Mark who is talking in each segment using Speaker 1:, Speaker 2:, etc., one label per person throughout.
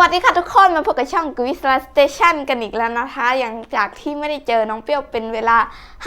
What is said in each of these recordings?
Speaker 1: วัสดีค่ะทุกคนมาพบกับช่องกวิสลาสเตชันกันอีกแล้วนะคะ อย่างจากที่ไม่ได้เจอน้องเปรี้ยวเป็นเวลา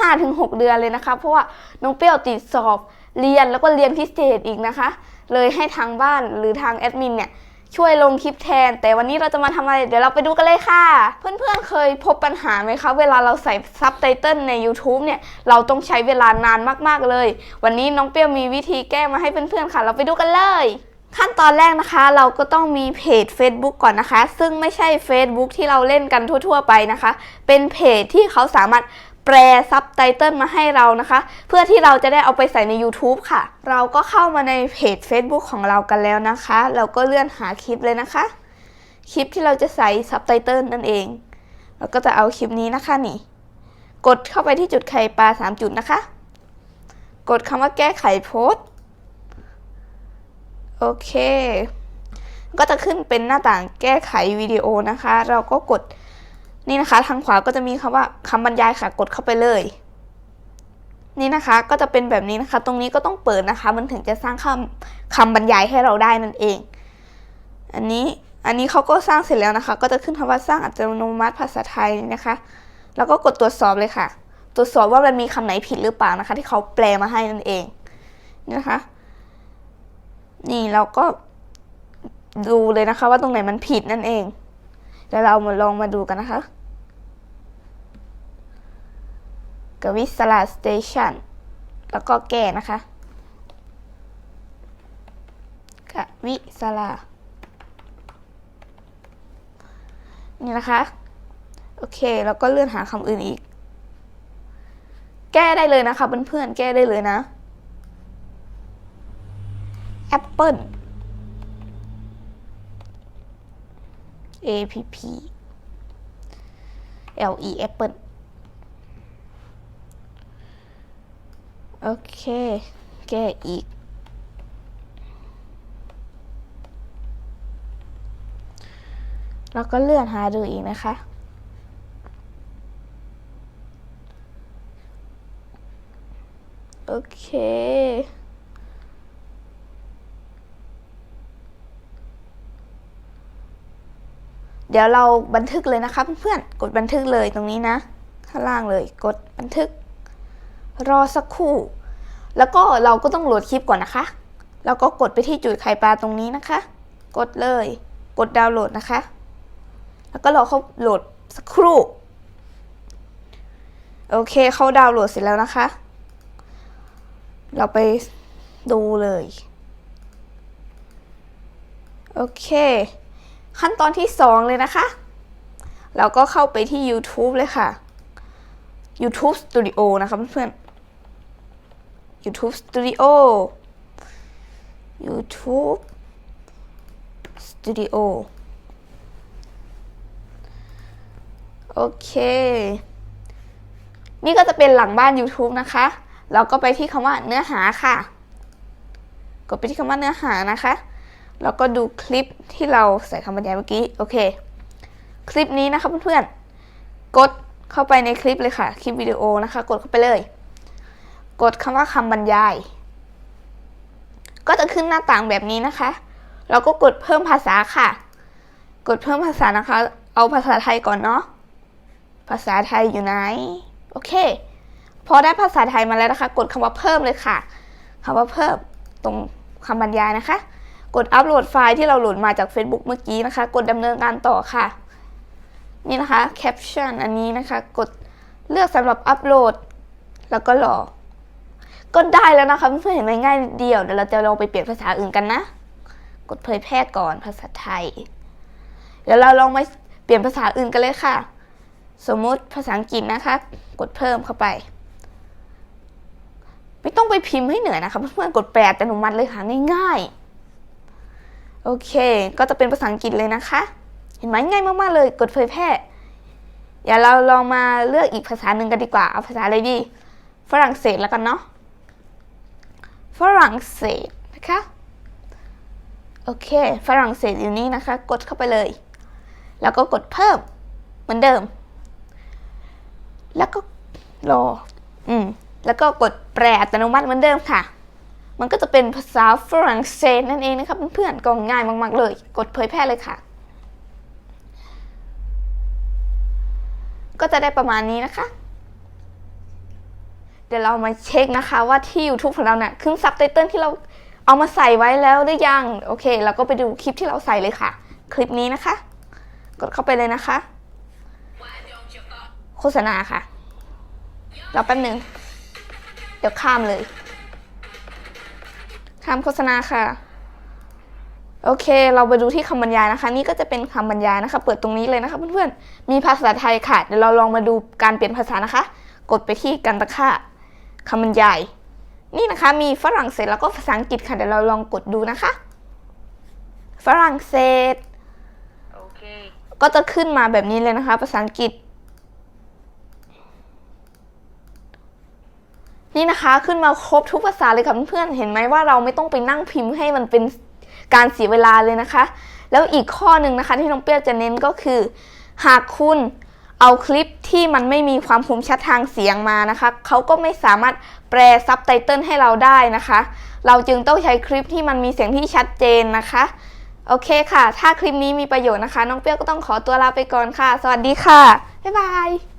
Speaker 1: 5-6 เดือนเลยนะคะ เพราะว่าน้องเปรี้ยวติดสอบเรียนแล้วก็เรียนพิเศษอีกนะคะ เลยให้ทางบ้านหรือทางแอดมินเนี่ยช่วยลงคลิปแทน แต่วันนี้เราจะมาทำอะไร เดี๋ยวเราไปดูกันเลยค่ะ เพื่อนๆเคยพบปัญหาไหมคะ เวลาเราใส่ซับไตเติลใน YouTube เนี่ย เราต้องใช้เวลานานมากๆเลย วันนี้น้องเปรี้ยวมีวิธีแก้มาให้เพื่อนๆค่ะ เราไปดูกันเลย ขั้นตอนแรกนะคะ เราก็ต้องมีเพจ Facebook ก่อนนะคะ ซึ่งไม่ใช่ Facebook ที่เราเล่นกันทั่ว ๆ ไปนะคะ เป็นเพจที่เขาสามารถแปลซับไตเติลมาให้เรานะคะ เพื่อที่เราจะได้เอาไปใส่ใน YouTube ค่ะ เราก็เข้ามาในเพจ Facebook ของเรากันแล้วนะคะ เราก็เลื่อนหาคลิปเลยนะคะ คลิปที่เราจะใส่ซับไตเติลนั่นเอง เราก็จะเอาคลิปนี้นะคะนี่ กดเข้าไปที่จุดไข่ปลา 3 จุดนะคะ กดคำว่าแก้ไขโพสต์ โอเค ก็จะขึ้นเป็นหน้าต่างแก้ไขวิดีโอนะคะ เราก็กดนี่นะคะ ทางขวาก็จะมีคำว่าคำบรรยายค่ะ กดเข้าไปเลย นี่นะคะก็จะเป็นแบบนี้นะคะ ตรงนี้ก็ต้องเปิดนะคะ มันถึงจะสร้างคำคำบรรยายให้เราได้นั่นเอง อันนี้อันนี้เขาก็สร้างเสร็จแล้วนะคะ ก็จะขึ้นคำว่าสร้างอัตโนมัติภาษาไทยนะคะ แล้วก็กดตรวจสอบเลยค่ะ ตรวจสอบว่ามันมีคำไหนผิดหรือเปล่านะคะ ที่เขาแปลมาให้นั่นเองนี่นะคะ นี่เราก็ดูเลยนะคะ ว่าตรงไหนมันผิดนั่นเองเดี๋ยวเรามาลองมาดูกันนะคะกวิสลาสเตชันแล้วก็แก้นะคะกวิสลานี่นะคะ โอเค แล้วก็เลื่อนหาคำอื่นอีก แก้ได้เลยนะคะเพื่อนๆแก้ได้เลยนะ Apple A P P L E Apple โอเค แก้อีก แล้วก็เลื่อนหาดูอีกนะคะ โอเค เดี๋ยวเราบันทึกเลยนะคะเพื่อนๆ กดบันทึกเลยตรงนี้นะ ข้างล่างเลย กดบันทึก รอสักครู่ แล้วก็เราก็ต้องโหลดคลิปก่อนนะคะ แล้วก็กดไปที่จุดไข่ปลาตรงนี้นะคะ กดเลย กดดาวน์โหลดนะคะ แล้วก็รอเขาโหลดสักครู่ โอเคเขาดาวน์โหลดเสร็จแล้วนะคะ เราไปดูเลย โอเค ขั้นตอนที่ 2 เลยนะคะ เราก็เข้าไปที่ YouTube เลยค่ะ YouTube Studio นะคะเพื่อนๆ YouTube Studio YouTube Studio โอเค นี่ก็จะเป็นหลังบ้าน YouTube นะคะ เราก็ไปที่คำว่าเนื้อหาค่ะ กดไปที่คำว่าเนื้อหานะคะ แล้วก็ดูคลิปที่เราใส่คำบรรยายเมื่อกี้ โอเค คลิปนี้นะคะเพื่อนๆ กดเข้าไปในคลิปเลยค่ะ คลิปวิดีโอนะคะ กดเข้าไปเลย กดคำว่าคำบรรยาย ก็จะขึ้นหน้าต่างแบบนี้นะคะ เราก็กดเพิ่มภาษาค่ะ กดเพิ่มภาษานะคะ เอาภาษาไทยก่อนเนาะ ภาษาไทยอยู่ไหน โอเค พอได้ภาษาไทยมาแล้วนะคะ กดคำว่าเพิ่มเลยค่ะคำว่าเพิ่มตรงคำบรรยายนะคะ กดอัปโหลดไฟล์ที่เราโหลดมาจาก Facebook เมื่อกี้นะคะ กดดำเนินการต่อค่ะ นี่นะคะแคปชั่นอันนี้นะคะ กดเลือกสำหรับอัปโหลด แล้วก็รอ ก็ได้แล้วนะคะเพื่อนๆเห็นไหมง่ายเดียวเดี๋ยวเราจะลองไปเปลี่ยนภาษาอื่นกันนะ กดเผยแพร่ก่อนภาษาไทย เดี๋ยวเราลองมาเปลี่ยนภาษาอื่นกันเลยค่ะ สมมติภาษาอังกฤษนะคะ กดเพิ่มเข้าไปไม่ต้องไปพิมพ์ให้เหนื่อยนะคะเพื่อนๆกดแปลอัตโนมัติเลยค่ะง่ายๆ โอเค ก็จะเป็นภาษาอังกฤษเลยนะคะ เห็นไหมง่ายมากๆเลยกดเผยแพร่อย่าเราลองมาเลือกอีกภาษาหนึ่งกันดีกว่า เอาภาษาอะไรดี ฝรั่งเศสแล้วกันเนาะ ฝรั่งเศสนะคะ โอเค ฝรั่งเศสอยู่นี่นะคะ กดเข้าไปเลย แล้วก็กดเพิ่มเหมือนเดิม แล้วก็รอ อืม แล้วก็กดแปลอัตโนมัติเหมือนเดิมค่ะ มันก็จะเป็นภาษาฝรั่งเศสนั่นเองนะคะเพื่อนๆก็ง่ายมากๆเลย กดเผยแพร่เลยค่ะ ก็จะได้ประมาณนี้นะคะ เดี๋ยวเรามาเช็คนะคะว่าที่ YouTube ของเราเนะี่ยขึ้นซับไตเติลที่เราเอามาใส่ไว้แล้วหรือยัง โอเค เราก็ไปดูคลิปที่เราใส่เลยค่ะ คลิปนี้นะคะ กดเข้าไปเลยนะคะ โฆษณาค่ะ เราแป๊บหนึ่ง เดี๋ยวข้ามเลย ข้ามโฆษณาค่ะ โอเค เราไปดูที่คำบรรยายนะคะ นี่ก็จะเป็นคำบรรยายนะคะ เปิดตรงนี้เลยนะคะเพื่อนๆ มีภาษาไทยค่ะ เดี๋ยวเราลองมาดูการเปลี่ยนภาษานะคะ กดไปที่กันตะค่าคำบรรยาย นี่นะคะ มีฝรั่งเศสแล้วก็ภาษาอังกฤษค่ะ เดี๋ยวเราลองกดดูนะคะ ฝรั่งเศส
Speaker 2: Okay.
Speaker 1: ก็จะขึ้นมาแบบนี้เลยนะคะ ภาษาอังกฤษ นี่นะคะขึ้นมาครบทุกภาษาเลยค่ะเพื่อนๆเห็นไหมว่าเราไม่ต้องไปนั่งพิมพ์ให้มันเป็นการเสียเวลาเลยนะคะ แล้วอีกข้อหนึ่งนะคะที่น้องเปี้ยจะเน้นก็คือ หากคุณเอาคลิปที่มันไม่มีความคมชัดทางเสียงมานะคะเขาก็ไม่สามารถแปลซับไตเติลให้เราได้นะคะ เราจึงต้องใช้คลิปที่มันมีเสียงที่ชัดเจนนะคะโอเคค่ะ ถ้าคลิปนี้มีประโยชน์นะคะ น้องเปี้ยก็ต้องขอตัวลาไปก่อนค่ะ สวัสดีค่ะ บ๊ายบาย